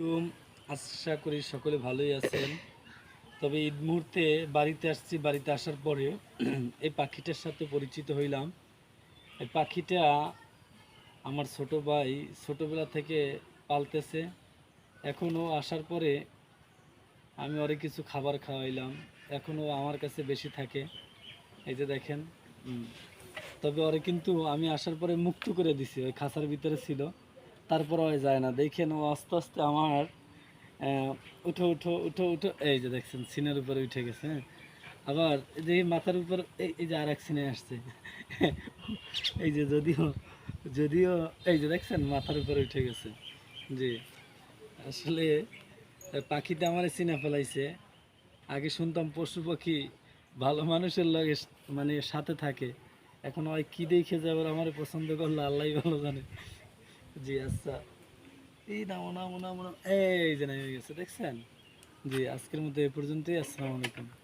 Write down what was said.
আলাইকুম। আশা করি সকলে ভালোই আছেন। তবে ঈদ মুহূর্তে বাড়িতে আসছি, বাড়িতে আসার পরে এই পাখিটার সাথে পরিচিত হইলাম। এই পাখিটা আমার ছোট ভাই ছোটোবেলা থেকে পালতেছে। এখনও আসার পরে আমি ওরে কিছু খাবার খাওয়াইলাম। এখনও আমার কাছে বেশি থাকে। এই যে দেখেন তবে ওরে কিন্তু আমি আসার পরে মুক্ত করে দিছি, ওই খাঁচার ভিতরে ছিল। তারপর ও যায় না। দেখেন ও আস্তে আস্তে আমার উঠো উঠো উঠো উঠো, এই যে দেখছেন, সিনের উপরে উঠে গেছে হ্যাঁ। আবার এই যে মাথার উপর, এই যে আর এক সিনে আসছে। এই যে যদিও যদিও, এই যে দেখছেন, মাথার উপরে উঠে গেছে। জি, আসলে, পাখিটা আমার চিনে ফেলাইছে। আগে শুনতাম পশু পাখি ভালো মানুষের লগে মানে সাথে থাকে। এখন ওই কী দেখে যাবার আমার পছন্দ করল আল্লাহ ভালো জানে। জি আচ্ছা। এই নাম নাম নামো এই যে নেমে গেছে, দেখছেন? জি, আজকের মধ্যে এ পর্যন্তই। আসসালামু আলাইকুম।